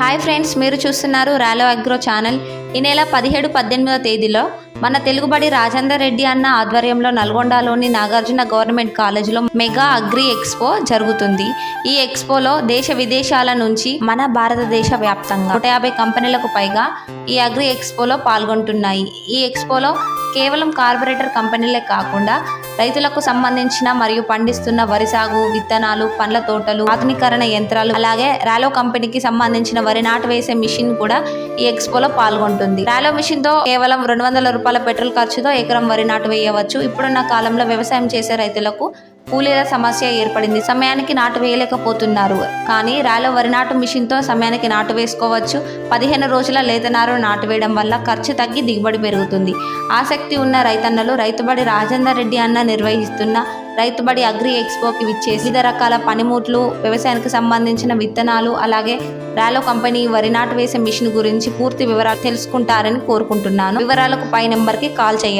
Hi friends మీరు చూస్తున్నారు రాలో agro channel. ఈ నెల పదిహేడు పద్దెనిమిదో తేదీలో మన తెలుగుబడి రాజేందర్ రెడ్డి అన్న ఆధ్వర్యంలో నల్గొండలోని నాగార్జున గవర్నమెంట్ కాలేజీలో మెగా అగ్రి ఎక్స్పో జరుగుతుంది. ఈ ఎక్స్పోలో దేశ విదేశాల నుంచి మన భారతదేశ వ్యాప్తంగా నూట యాభై కంపెనీలకు పైగా ఈ అగ్రి ఎక్స్పోలో పాల్గొంటున్నాయి. ఈ ఎక్స్పోలో కేవలం కార్పొరేటర్ కంపెనీలే కాకుండా రైతులకు సంబంధించిన మరియు పండిస్తున్న వరి సాగు విత్తనాలు పండ్ల తోటలు ఆధునీకరణ యంత్రాలు అలాగే రాలో కంపెనీకి సంబంధించిన వరి నాటు వేసే మిషన్ కూడా ఈ ఎక్స్పోలో పాల్గొంటుంది. రాలో మిషన్తో కేవలం రెండు వందల రూపాయల పెట్రోల్ ఖర్చుతో ఎకరం వరి నాటు వేయవచ్చు. ఇప్పుడున్న కాలంలో వ్యవసాయం చేసే రైతులకు కూలీల సమస్య ఏర్పడింది. సమయానికి నాటు వేయలేకపోతున్నారు. కానీ రాలో వరి నాటు మిషన్తో సమయానికి నాటు వేసుకోవచ్చు. పదిహేను రోజుల లేతనారు నాటు వేయడం వల్ల ఖర్చు తగ్గి దిగుబడి పెరుగుతుంది. ఆసక్తి ఉన్న రైతన్నలు రైతుబడి రాజేందర్ రెడ్డి అన్న నిర్వహిస్తున్న రైతుబడి అగ్రి ఎక్స్పోకి విచ్చేసి వివిధ రకాల పనిముట్లు వ్యవసాయానికి సంబంధించిన విత్తనాలు అలాగే రాలో కంపెనీ వరి నాటు వేసే మిషన్ గురించి పూర్తి వివరాలు తెలుసుకుంటారని కోరుకుంటున్నాను. వివరాలకు పై నెంబర్కి కాల్ చేయండి.